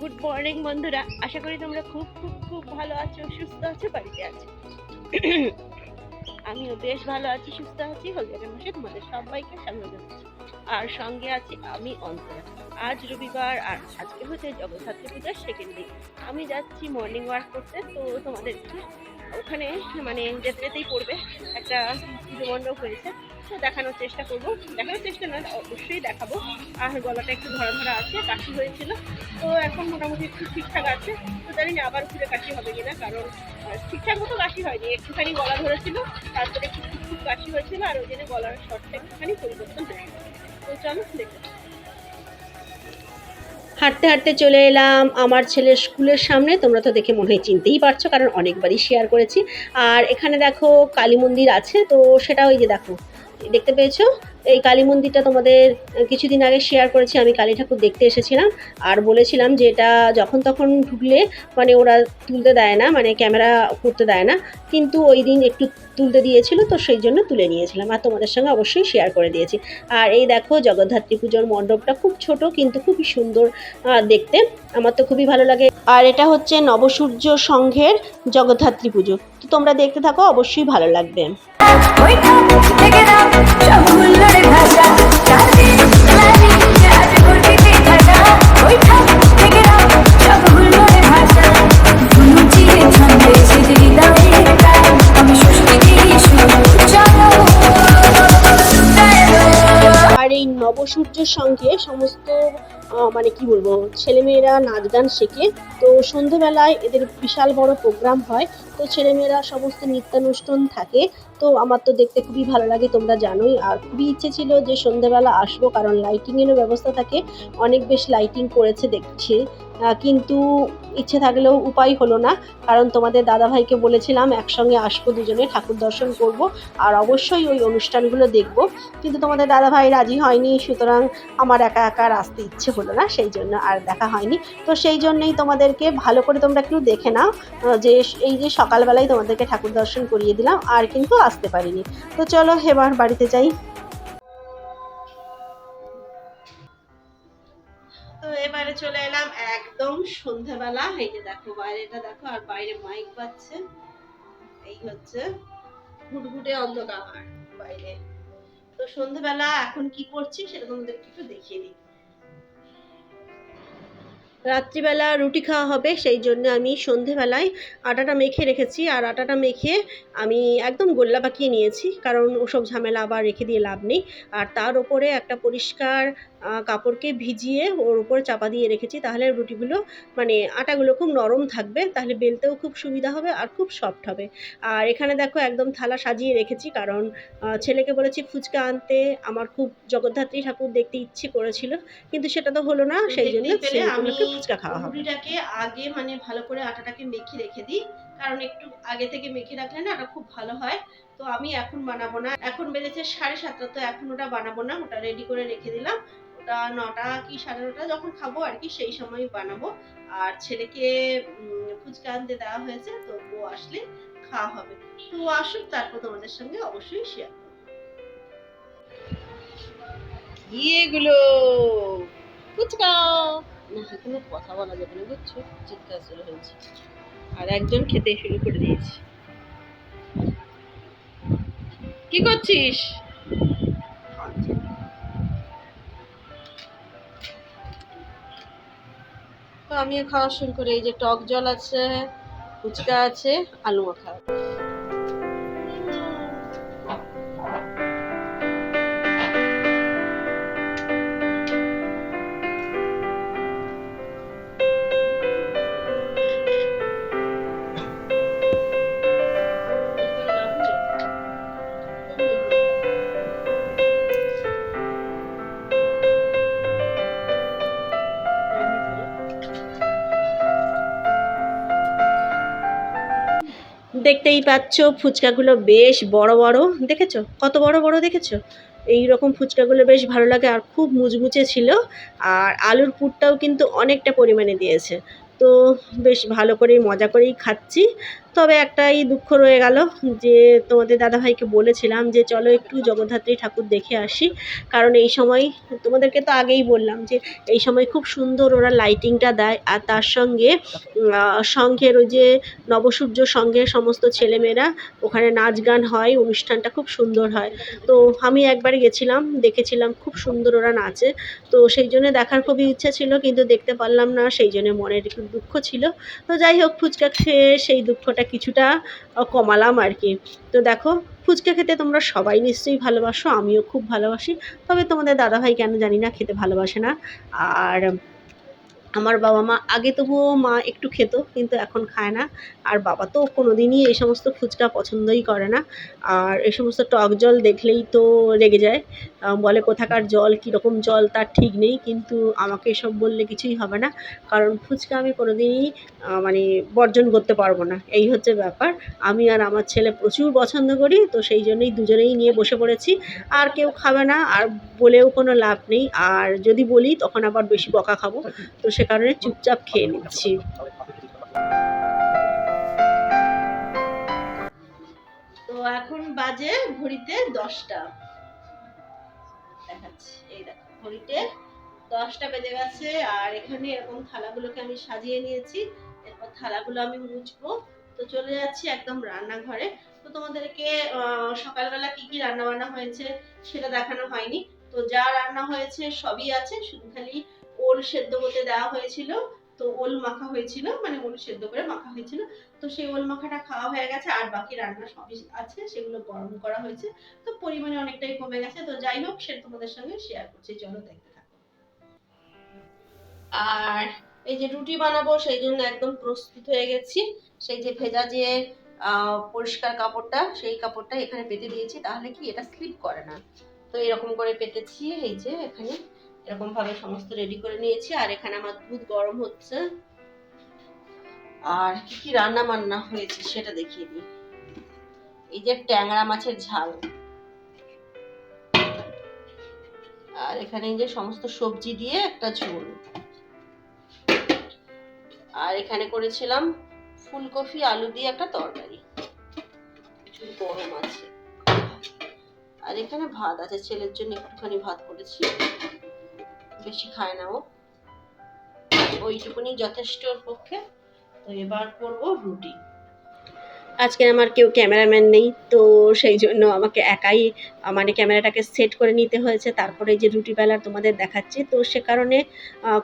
Good morning বন্ধুরা। আশা করি তোমরা খুব খুব খুব ভালো আছো, সুস্থ আছো, বাড়িতে আছো। আমিও বেশ ভালো আছি, সুস্থ আছি। হলদিয়ার মাসে তোমাদের সবাইকে স্বাগত জানাচ্ছি। আর সঙ্গে আছি আমি অন্তরা। আজ রবিবার, আর আজকে হচ্ছে জগদ্ধাত্রী পূজার সেকেন্ড দিন। আমি যাচ্ছি মর্নিং ওয়াক করতে, তো তোমাদেরকে ওখানে মানে যেতে যেতেই পড়বে। একটা পুজো মণ্ডপ হয়েছে। দেখানোর চেষ্টা করব। দেখানোর চেষ্টা নয়, অবশ্যই দেখাবো। আর গলাটা একটু ধরা ধরা আছে, কাশি হয়েছিল। তো এখন মোটামুটি একটু ঠিকঠাক আছে। তো জানি না আবার ঘুরে কাশি হবে কিনা, কারণ ঠিকঠাক মতো কাশি হয়নি। একটুখানি গলা ধরেছিল, তারপরে একটু খুব কাশি হয়েছিল, আর ওই জন্য গলার শর্টটা একটুখানি পরিবর্তন তো চলো, দেখো। হাঁটতে হাঁটতে চলে এলাম আমার ছেলের স্কুলের সামনে। তোমরা তো দেখে মনে হয় চিনতেই পারছ, কারণ অনেকবারই শেয়ার করেছি। আর এখানে দেখো কালী মন্দির আছে, তো সেটা ওই যে দেখো দেখতে পেয়েছ? এই কালী মন্দিরটা তোমাদের কিছুদিন আগে শেয়ার করেছি, আমি কালী ঠাকুর দেখতে এসেছিলাম। আর বলেছিলাম যে এটা যখন তখন ঢুকলে মানে ওরা তুলতে দেয় না মানে ক্যামেরা করতে দেয় না। কিন্তু ওই দিন একটু তুলতে দিয়েছিল, তো সেই জন্য তুলে নিয়েছিলাম। আর তোমাদের সঙ্গে অবশ্যই শেয়ার করে দিয়েছি। আর এই দেখো, জগদ্ধাত্রী পুজোর মণ্ডপটা খুব ছোট, কিন্তু খুবই সুন্দর দেখতে। আমার তো খুবই ভালো লাগে। আর এটা হচ্ছে নবসূর্য সংঘের জগদ্ধাত্রী পুজো। তো তোমরা দেখতে থাকো, অবশ্যই ভালো লাগবে। সঙ্গে সমস্ত মানে কি বলব, ছেলেমেয়েরা নাচ গান শেখে। তো সন্ধেবেলায় এদের বিশাল বড় প্রোগ্রাম হয়। তো ছেলেমেয়েরা সমস্ত নৃত্যানুষ্ঠান থাকে। তো আমার তো দেখতে খুবই ভালো লাগে, তোমরা জানোই। আর খুবই ইচ্ছে ছিল যে সন্ধেবেলা আসব, কারণ লাইটিংয়েরও ব্যবস্থা থাকে। অনেক বেশ লাইটিং করেছে দেখছি। কিন্তু ইচ্ছে থাকলেও উপায় হলো না। কারণ তোমাদের দাদাভাইকে বলেছিলাম, একসঙ্গে আসব দুজনে, ঠাকুর দর্শন করব, আর অবশ্যই ওই অনুষ্ঠানগুলো দেখব। কিন্তু তোমাদের দাদাভাই রাজি হয়নি, সুতরাং আমার একা একা আসতে ইচ্ছে হলো না, সেই জন্য আর দেখা হয়নি। তো সেই জন্যই তোমাদেরকে ভালো করে তোমরা একটু দেখে নাও যে এই যে সকালবেলায় তোমাদেরকে ঠাকুর দর্শন করিয়ে দিলাম, আর কিন্তু আসতে পারিনি। তো চলো এবার বাড়িতে যাই। একদম সন্ধ্যাবেলা যে দেখো বাইরেটা দেখো, আর বাইরে মাইক পাচ্ছে এই হচ্ছে ঘুটঘুটে অন্ধকার বাইরে। তো সন্ধ্যাবেলা এখন কি করছি সেটা তোমাদেরকে একটু দেখিয়ে দিই। রাত্রিবেলা রুটি খাওয়া হবে সেই জন্য আমি সন্ধেবেলায় আটাটা মেখে রেখেছি। আর আটাটা মেখে আমি একদম গোল্লা পাকিয়ে নিয়েছি কারণ ওসব ঝামেলা আবার রেখে দিয়ে লাভ নেই। আর তার ওপরে একটা পরিষ্কার কাপড়কে ভিজিয়ে ওর উপরে চাপা দিয়ে রেখেছি তাহলে রুটিগুলো মানে আটাগুলো খুব নরম থাকবে তাহলে বেলতেও খুব সুবিধা হবে আর খুব সফট হবে। আর এখানে দেখো একদম থালা সাজিয়ে রেখেছি কারণ ছেলেকে বলেছি ফুচকা আনতে আমার খুব জগদ্ধাত্রী ঠাকুর দেখতে ইচ্ছে করেছিল কিন্তু সেটা তো হলো না সেই জন্য দেখতেই পেলে আমি আমি ফুচকা খাওয়া হবে। রুটিটাকে আগে মানে ভালো করে আটাটাকে মেখে রেখে দিই কারণ একটু আগে থেকে মেখে রাখলে না ওটা খুব ভালো হয়। তো আমি এখন বানাবো না। এখন বেজেছে সাড়ে সাতটা তো এখন ওটা বানাবো না। ওটা রেডি করে রেখে দিলাম। ওটা নটা কি সাড়ে নটা যখন খাব আর কি সেই সময় বানাবো। আর ছেলেকে ফুচকা আনতে দেওয়া হয়েছে তো ও আসলে খাওয়া হবে। তো আসুক তারপর তোমাদের সঙ্গে অবশ্যই শেয়ার কি এগুলো? ফুচকা! না কোনো কথা বলা যাবে না, বুঝছ? চিৎকার শুরু হয়েছে। আর একজন খেতে শুরু করে দিয়েছে। কি করছিস? তো আমিও খাওয়া শুরু করি। এই যে টক জল আছে, ফুচকা আছে, আলু মাখা দেখতেই পাচ্ছ, ফুচকাগুলো বেশ বড় বড়। দেখেছ? কত বড় বড় দেখেছ? এই রকম ফুচকাগুলো বেশ ভালো লাগে আর খুব মুচমুচে ছিল। আর আলুর পুরটাও কিন্তু অনেকটা পরিমাণে দিয়েছে। তো বেশ ভালো করেই, মজা করেই খাচ্ছি। তবে একটাই দুঃখ রয়ে গেল যে তোমাদের দাদাভাইকে বলেছিলাম যে চলো একটু জগদ্ধাত্রী ঠাকুর দেখে আসি। কারণ এই সময় তোমাদেরকে তো আগেই বললাম যে এই সময় খুব সুন্দর ওরা লাইটিংটা দেয় আর তার সঙ্গে সঙ্ঘের ওই যে নবসূর্য সঙ্ঘের সমস্ত ছেলেমেয়েরা ওখানে নাচ গান হয়, অনুষ্ঠানটা খুব সুন্দর হয়। তো আমি একবার গেছিলাম, দেখেছিলাম খুব সুন্দর ওরা নাচে। তো সেই জন্য দেখার খুবই ইচ্ছা ছিল কিন্তু দেখতে পারলাম না, সেই জন্য মনের দুঃখ ছিল। তো যাই হোক, ফুচকা খেয়ে সেই দুঃখটা কিছুটা কমালাম আর কি তো দেখো, ফুচকা খেতে তোমরা সবাই নিশ্চয়ই ভালোবাসো, আমিও খুব ভালোবাসি। তবে তোমাদের দাদাভাই কেন জানি না খেতে ভালোবাসে না। আর আমার বাবা মা, আগে তবুও মা একটু খেত, কিন্তু এখন খায় না। আর বাবা তো কোনো দিনই এই সমস্ত ফুচকা পছন্দই করে না। আর এই সমস্ত টক জল দেখলেই তো রেগে যায়। বলে কোথাকার জল, কীরকম জল, তার ঠিক নেই। কিন্তু আমাকে এসব বললে কিছুই হবে না। কারণ ফুচকা আমি কোনো দিনই মানে বর্জন করতে পারব না। এই হচ্ছে ব্যাপার। আমি আর আমার ছেলে প্রচুর পছন্দ করি, তো সেই জন্যই দুজনেই নিয়ে বসে পড়েছি। আর কেউ খাবে না, আর বলেও কোনো লাভ নেই। আর যদি বলি, তখন আবার বেশি বকা খাব। তো সে কারণে চুপচাপ খেয়ে নিচ্ছি। তো এখন বাজে ঘড়িতে দশটা। ঘড়িতে দশটা বেজে গেছে, আর এখানে এরকম থালাগুলোকে আমি সাজিয়ে নিয়েছি। এরপর থালাগুলো আমি মুছবো। তো চলে যাচ্ছি একদম রান্নাঘরে। তো তোমাদেরকে সকালবেলা কি কি রান্না বান্না হয়েছে সেটা দেখানো হয়নি। তো যা রান্না হয়েছে সবই আছে, শুধু খালি ওল সেদ্ধ করতে দেওয়া হয়েছিল, তো ওল মাখা হয়েছিল মানে ওল সেদ্ধ করে মাখা হয়েছিল, তো সেই ওল মাখাটা খাওয়া হয়ে গেছে, আর বাকি রান্না সবই আছে, সেগুলো গরম করা হয়েছে, তো পরিমাণে অনেকটাই কমে গেছে, তো যাই হোক সেটা তোমাদের সঙ্গে শেয়ার করছি, চলো দেখতে থাকো। আর এই যে রুটি বানাবো, সেই জন্য একদম প্রস্তুত হয়ে গেছি, সেই যে ভেজা যে পরিষ্কার কাপড়টা, সেই কাপড়টা এখানে পেতে দিয়েছি, তাহলে কি এটা স্লিপ করে না? তো এরকম করে পেতেছি, এই যে এখানে। এরকম ভাবে সমস্ত রেডি করে নিয়েছি। আর এখানে আমার দুধ গরম হচ্ছে। আর কি কি রান্না বান্না হয়েছে সেটা দেখিয়ে দিই। এই যে ট্যাংরা মাছের ঝাল। আর এখানে যে সমস্ত সবজি দিয়ে একটা ঝোল। আর এখানে করেছিলাম ফুলকপি, আলু দিয়ে একটা তরকারি। গরম আছে আর এখানে ভাত আছে, ছেলের জন্য একটুখানি ভাত করেছি। বেশি খায় না ও। ওইটুকুনি যথেষ্ট ওর পক্ষে। তো এবার করব রুটি। আজকে আমার কেউ ক্যামেরাম্যান নেই, তো সেই জন্য আমাকে একাই মানে ক্যামেরাটাকে সেট করে নিতে হয়েছে। তারপরে যে রুটি বেলার তোমাদের দেখাচ্ছি, তো সে কারণে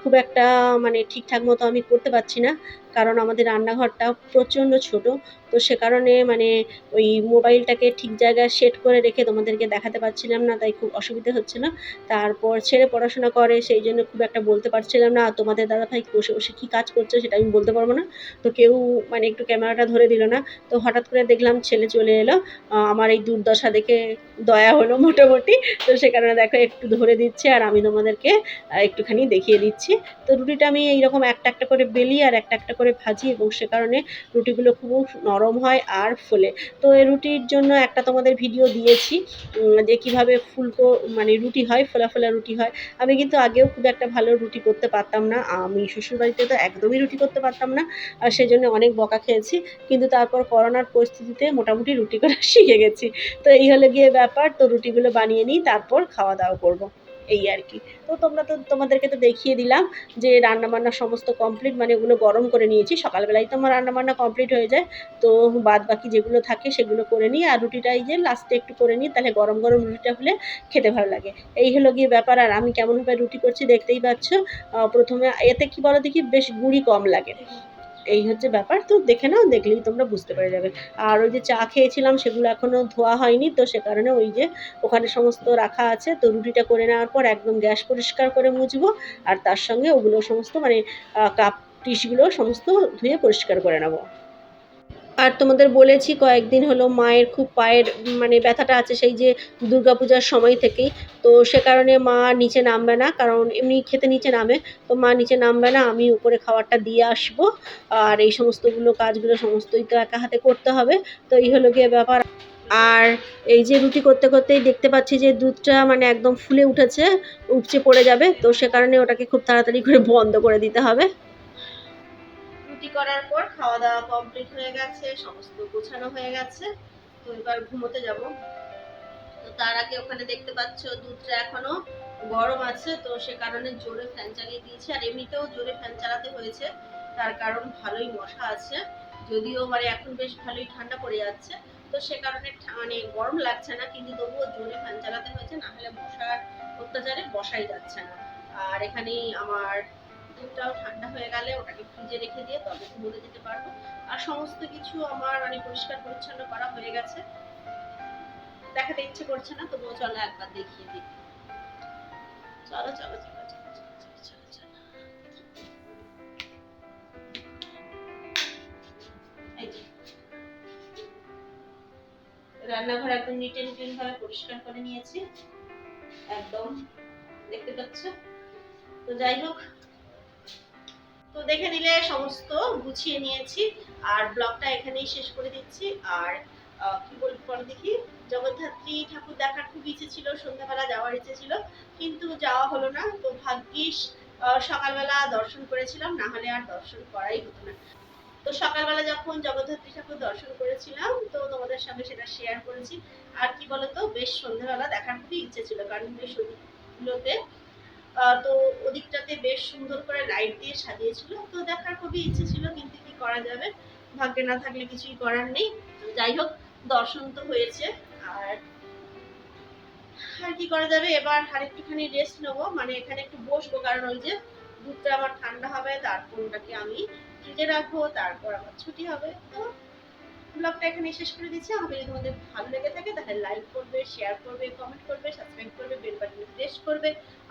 খুব একটা মানে ঠিকঠাক মতো আমি করতে পারছি না। কারণ আমাদের রান্নাঘরটা প্রচণ্ড ছোট। তো সে কারণে মানে ওই মোবাইলটাকে ঠিক জায়গায় সেট করে রেখে তোমাদেরকে দেখাতে পারছিলাম না, তাই খুব অসুবিধা হচ্ছিল। তারপর ছেড়ে পড়াশোনা করে, সেই জন্য খুব একটা বলতে পারছিলাম না, তোমাদের দাদাভাই বসে বসে কী কাজ করছে সেটা আমি বলতে পারব না। তো কেউ মানে একটু ক্যামেরাটা ধরে দিল না, তো হঠাৎ করে দেখলাম ছেলে চলে এলো। আমার এই দুর্দশা দেখে দয়া হলো মোটামুটি। তো সে কারণে দেখো একটু ধরে দিচ্ছে আর আমি তোমাদেরকে একটুখানি দেখিয়ে দিচ্ছি। তো রুটিটা আমি এইরকম একটা একটা করে বেলি আর একটা একটা করে ভাজি এবং সে কারণে রুটিগুলো খুব নরম হয় আর ফোলে। তো এই রুটির জন্য একটা তোমাদের ভিডিও দিয়েছি যে কীভাবে ফুলকো মানে রুটি হয়, ফোলা ফোলা রুটি হয়। আমি কিন্তু আগেও খুব একটা ভালো রুটি করতে পারতাম না। আমি শ্বশুরবাড়িতে তো একদমই রুটি করতে পারতাম না। আর সেই জন্য অনেক বকা খেয়েছি। কিন্তু তারপর করোনার পরিস্থিতিতে মোটামুটি রুটি করা শিখে গেছি। তো এই হলো গিয়ে ব্যাপার। তো রুটিগুলো বানিয়ে নিই, তারপর খাওয়া দাওয়া করব। এই আর কি। তো তোমরা তো, তোমাদেরকে তো দেখিয়ে দিলাম যে রান্না বান্না সমস্ত কমপ্লিট মানে ওগুলো গরম করে নিয়েছি। সকালবেলায় তো আমার রান্না বান্না কমপ্লিট হয়ে যায়। তো বাদ বাকি যেগুলো থাকে সেগুলো করে নিই। আর রুটিটা এই যে লাস্টে একটু করে নিই, তাহলে গরম গরম রুটিটা হলে খেতে ভালো লাগে। এই হলো গিয়ে ব্যাপার। আর আমি কেমনভাবে রুটি করছি দেখতেই পাচ্ছ। প্রথমে এতে কি বলো দেখি? বেশ গুঁড়ি কম লাগে। এই হচ্ছে ব্যাপার। তো দেখে নাও, দেখলেই তোমরা বুঝতে পেরে যাবে। আর ওই যে চা খেয়েছিলাম, সেগুলো এখনও ধোয়া হয়নি, তো সে কারণে ওই যে ওখানে সমস্ত রাখা আছে, তো রুটিটা করে নেওয়ার পর একদম গ্যাস পরিষ্কার করে মুছবো, আর তার সঙ্গে ওগুলো সমস্ত মানে কাপ টিসগুলো সমস্ত ধুয়ে পরিষ্কার করে নেব। আর তোমাদের বলেছি কয়েকদিন হলো মায়ের খুব পায়ের মানে ব্যথাটা আছে সেই যে দুর্গাপূজার সময় থেকেই। তো সে কারণে মা নিচে নামবে না, কারণ এমনি খেতে নিচে নামে। তো মা নিচে নামবে না, আমি উপরে খাবারটা দিয়ে আসব। আর এই সমস্তগুলো কাজগুলো সমস্তই তো একা হাতে করতে হবে। তো এই হলো গিয়ে ব্যাপার। আর এই যে রুটি করতে করতেই দেখতে পাচ্ছি যে দুধটা মানে একদম ফুলে উঠেছে, উপচে পড়ে যাবে। তো সে কারণে ওটাকে খুব তাড়াতাড়ি করে বন্ধ করে দিতে হবে। রুটি করার পর খাওয়া দাওয়া কমপ্লিট হয়ে গেছে, সমস্ত গোছানো হয়ে গেছে। তো এবার ঘুমোতে যাব। তো তার আগে ওখানে দেখতে পাচ্ছ, দুধটা এখনও গরম আছে, তো সে কারণে জোরে ফ্যান চালিয়ে দিয়েছে। আর এমনিতেও জোরে ফ্যান চালাতে হয়েছে, তার কারণ ভালোই মশা আছে। যদিও মানে এখন বেশ ভালোই ঠান্ডা পড়ে যাচ্ছে, তো সে কারণে মানে গরম লাগছে না, কিন্তু তবুও জোরে ফ্যান চালাতে হয়েছে, না হলে মশার অত্যাচারে বসাই যাচ্ছে না। আর এখানেই আমার দুধটাও ঠান্ডা হয়ে গেলে ওটাকে ফ্রিজে রেখে দিয়ে তবে রোদে যেতে পারব। আর সমস্ত কিছু আমার অনেক পরিষ্কার পরিচ্ছন্ন করা হয়ে গেছে। দেখাতে ইচ্ছে করছে না, তবুও চলো একবার দেখিয়ে দিই। চলো চলো চলো রান্নাঘর একদম নিট এন্ড ক্লিন ভাবে পরিষ্কার করে নিয়েছি। একদম, দেখতে পাচ্ছ? তো যাই হোক তো দেখে নিলে সমস্ত গুছিয়ে নিয়েছি আর ব্লগটা এখানেই শেষ করে দিচ্ছি। আর কি বলব পরে দেখি জগদ্ধাত্রী ঠাকুর দেখার খুব ইচ্ছে ছিল সন্ধ্যাবেলা যাওয়ার ইচ্ছে ছিল কিন্তু যাওয়া হলো না। তো ভাগ্যিস সকালবেলা দর্শন করেছিলাম না হলে আর দর্শন করাই হতো না। তো সকালবেলা যখন জগদ্ধাত্রী ঠাকুর দর্শন করেছিলাম তো তোমাদের সঙ্গে সেটা শেয়ার করেছি। আর কি বলতো বেশ সন্ধ্যাবেলা দেখার খুবই ইচ্ছে ছিল কারণ ওদিকগুলোতে আহ, তো ওদিকটাতে বেশ সুন্দর করে লাইট দিয়ে সাজিয়েছিল। তো দেখার খুবই ইচ্ছে ছিল, কিন্তু কি করা যাবে? ভাগ্যে না থাকলে কিছুই করার নেই। যাই হোক, দর্শন তো হয়েছে। আর কি করা যাবে? এবার আর একটুখানি রেস্ট নেব। মানে এখানে একটু বসবো, কারণ ওই যে দুধটা আমার ঠান্ডা হবে, তারপর ওটাকে আমি ফ্রিজে রাখব, তারপর আমার ছুটি হবে। তো ব্লগটা এখানে শেষ করে দিচ্ছি। আমাকে যদি তোমাদের ভালো লেগে থাকে, তাহলে লাইক করবে শেয়ার করবে কমেন্ট করবে সাবস্ক্রাইব করবে বেল বাটনে প্রেস করবে,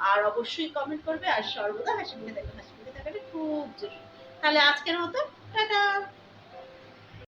আর অবশ্যই কমেন্ট করবে, আর সর্বদা হাসি মুখে থাকবে। হাসি মুখে থাকাটা খুব জরুরি। তাহলে আজকের মতো, টাটা!